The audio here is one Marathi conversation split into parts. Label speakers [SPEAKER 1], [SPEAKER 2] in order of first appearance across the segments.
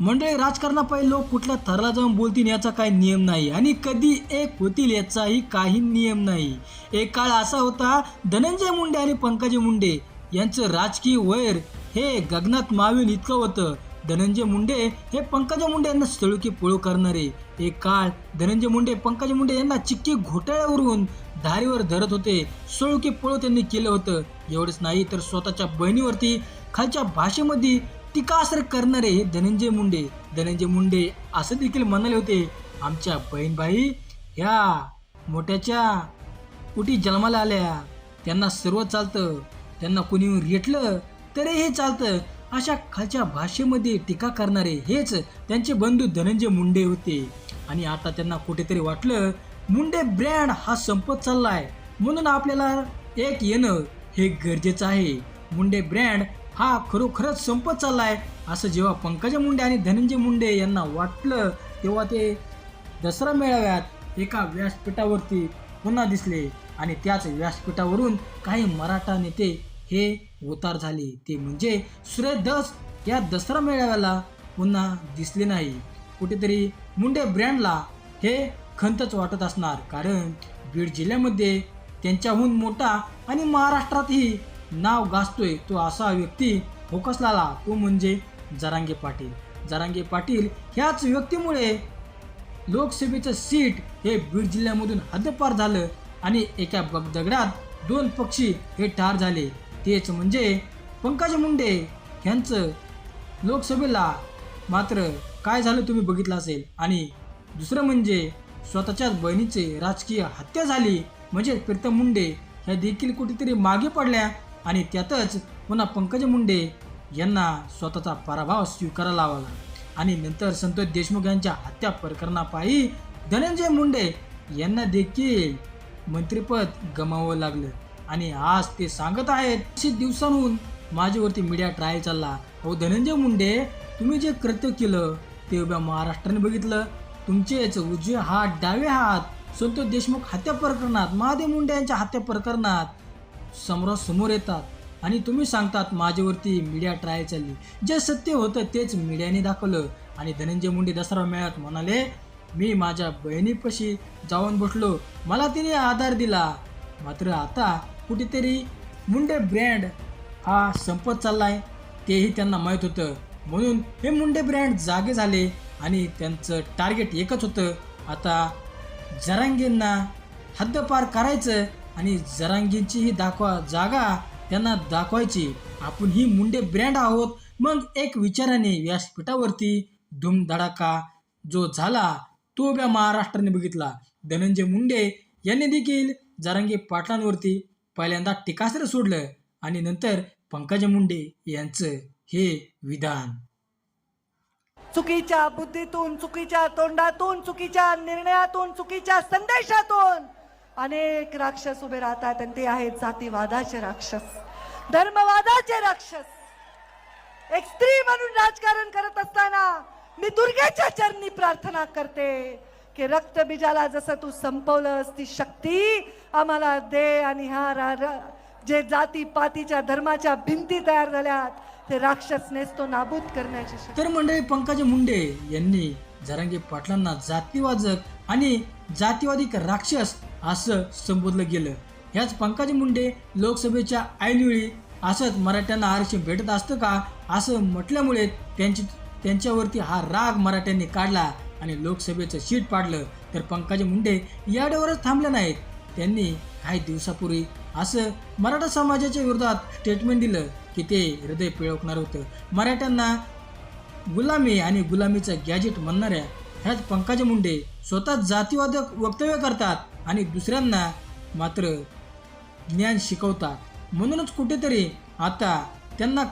[SPEAKER 1] मंडळी राजकारणापायी लोक कुठल्या थराला जाऊन बोलतील याचा काही नियम नाही आणि कधी एक होतील याचाही काही नियम नाही. एक काळ असा होता धनंजय मुंडे आणि पंकजी मुंडे यांचं राजकीय वैर हे गगनात मावेल इतकं होतं. धनंजय मुंडे हे पंकजा मुंडे यांना सळुकी पळू करणारे. एक काळ धनंजय मुंडे पंकज मुंडे यांना चिक्की घोटाळ्यावरून धारीवर धरत होते. सळुकी पळू त्यांनी केलं होतं. एवढंच नाही तर स्वतःच्या बहिणीवरती खालच्या भाषेमध्ये टीकास्त्र करणारे हे धनंजय मुंडे धनंजय मुंडे असं देखील म्हणाले होते. आमच्या बहीणबाई ह्या मोठ्याच्या कुठी जन्माला आल्या. त्यांना सर्व चालतं. त्यांना कुणी रेटलं तरी हे चालतं. अशा खालच्या भाषेमध्ये टीका करणारे हेच त्यांचे बंधू धनंजय मुंडे होते. आणि आता त्यांना कुठेतरी वाटलं मुंडे ब्रँड हा संपत चाललाय. म्हणून आपल्याला एक येणं हे गरजेचं आहे. मुंडे ब्रँड हा खरोखरच संपत आहे असं जेव्हा पंकजा मुंडे आणि धनंजय मुंडे यांना वाटलं तेव्हा ते दसरा मेळाव्यात एका व्यासपीठावरती पुन्हा दिसले. आणि त्याच व्यासपीठावरून काही मराठा नेते हे उतार झाले. ते म्हणजे सुरेश दस या दसरा मेळाव्याला पुन्हा दिसले नाही. कुठेतरी मुंडे ब्रँडला हे खंतच वाटत असणार. कारण बीड जिल्ह्यामध्ये त्यांच्याहून मोठा आणि महाराष्ट्रातही नाव गाजतोय तो असा व्यक्ती फोकसला तो म्हणजे जरांगे पाटील. जरांगे पाटील ह्याच व्यक्तीमुळे लोकसभेचं सीट हे बीड जिल्ह्यामधून हद्दपार झालं आणि एका दगडात दोन पक्षी हे ठार झाले. तेच म्हणजे पंकज मुंडे ह्यांचं लोकसभेला मात्र काय झालं तुम्ही बघितलं असेल? आणि दुसरं म्हणजे स्वतःच्याच बहिणीचे राजकीय हत्या झाली. म्हणजे प्रीतम मुंडे ह्या देखील कुठेतरी मागे पडल्या. आणि त्यातच पुन्हा पंकज मुंडे यांना स्वतःचा पराभव स्वीकारायला लावला आणि नंतर संतोष देशमुख यांच्या हत्या प्रकरणापायी धनंजय मुंडे यांना देखील मंत्रिपद गमावं लागलं. आणि आज ते सांगत आहेत असे दिवसांहून माझ्यावरती मीडिया ट्रायल चालला. अहो धनंजय मुंडे तुम्ही जे कृत्य केलं ते उभ्या महाराष्ट्राने बघितलं. तुमचेच उजवे हात डावे हात संतोष देशमुख हत्या प्रकरणात महादेव मुंडे यांच्या हत्या प्रकरणात समोरासमोर येतात. आणि तुम्ही सांगतात माझ्यावरती मीडिया ट्रायल चालली. जे सत्य होतं तेच मीडियाने दाखवलं. आणि धनंजय मुंडे दसरा मेळ्यात म्हणाले मी माझ्या बहिणीपाशी जाऊन बसलो. मला तिने आधार दिला. मात्र आता कुठेतरी मुंडे ब्रँड हा संपत चाललाय. तेही त्यांना माहीत होतं. म्हणून हे मुंडे ब्रँड जागे झाले आणि त्यांचं टार्गेट एकच होतं. आता जरांगींना हद्दपार करायचं आणि जरांगींची ही दाखवा जागा त्यांना दाखवायची. आपण ही मुंडे ब्रँड आहोत. मग एक विचाराने व्यासपीठावरती धुमधडाका जो झाला तो ब्या महाराष्ट्राने बघितला. धनंजय मुंडे यांनी देखील जरांगी पाटलांवरती पहिल्यांदा टीकास्त्र सोडलं आणि नंतर पंकजा मुंडे यांचं हे विधान.
[SPEAKER 2] चुकीच्या बुद्धीतून चुकीच्या तोंडातून चुकीच्या निर्णयातून चुकीच्या संदेशातून अनेक राक्षस उभे राहतात आणि ते आहेत जातीवादाचे राक्षस धर्मवादाचे राक्षस. एक स्त्री म्हणून राजकारण करत असताना मी दुर्गेच्या चरणी प्रार्थना करते की रक्तबीजाला जसं तू संपवलंस ती शक्ती आम्हाला दे आणि हा रा- रा- जे जाती पातीच्या धर्माच्या भिंती तयार झाल्यात ते राक्षस नेसतो नाबूद करण्याची
[SPEAKER 1] तर मंडळी पंकज मुंडे यांनी जरांगे पाटलांना जातीवादक आणि जातीवादी राक्षस असं संबोधलं गेलं. ह्याच पंकज मुंडे लोकसभेच्या ऐनवेळी असंच मराठ्यांना आरक्षण भेटत असतं का? असं म्हटल्यामुळे त्यांची त्यांच्यावरती हा राग मराठ्यांनी काढला आणि लोकसभेचं शीट पाडलं. तर पंकज मुंडे याड्यावरच थांबले नाहीत. त्यांनी काही दिवसापूर्वी असं मराठा समाजाच्या विरोधात स्टेटमेंट दिलं की ते हृदय पिळवणार होतं. मराठ्यांना गुलामी आणि गुलामीचं गॅजेट म्हणणाऱ्या ह्याच पंकजा मुंडे स्वतः जातीवाद वक्तव्य करतात आणि दुसऱ्यांना मात्र ज्ञान शिकवतात. म्हणूनच कुठेतरी आता त्यांना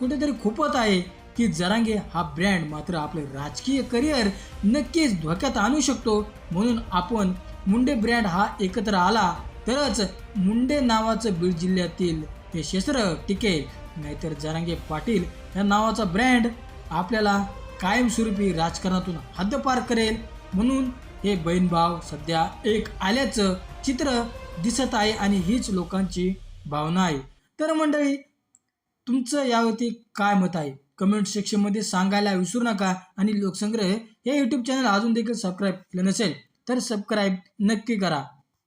[SPEAKER 1] कुठेतरी खुपत आहे की जरांगे हा ब्रँड मात्र आपलं राजकीय करिअर नक्कीच धोक्यात आणू शकतो. म्हणून आपण मुंडे ब्रँड हा एकत्र आला तरच मुंडे नावाचं बीड जिल्ह्यातील हे शस्त्र टिकेल. नाहीतर जरांगे पाटील या नावाचा ब्रँड आपल्याला कायमस्वरूपी राजकारणातून हद्दपार करेल म्हणून हे बहीणभाव सध्या एक आल्याचं चित्र दिसत आहे आणि हीच लोकांची भावना आहे. तर मंडळी तुमचं यावरती काय मत आहे? कमेंट सेक्शनमध्ये सांगायला विसरू नका आणि लोकसंग्रह हे यूट्यूब चॅनल अजून देखील सबस्क्राईब केलं नसेल तर सबस्क्राईब नक्की करा.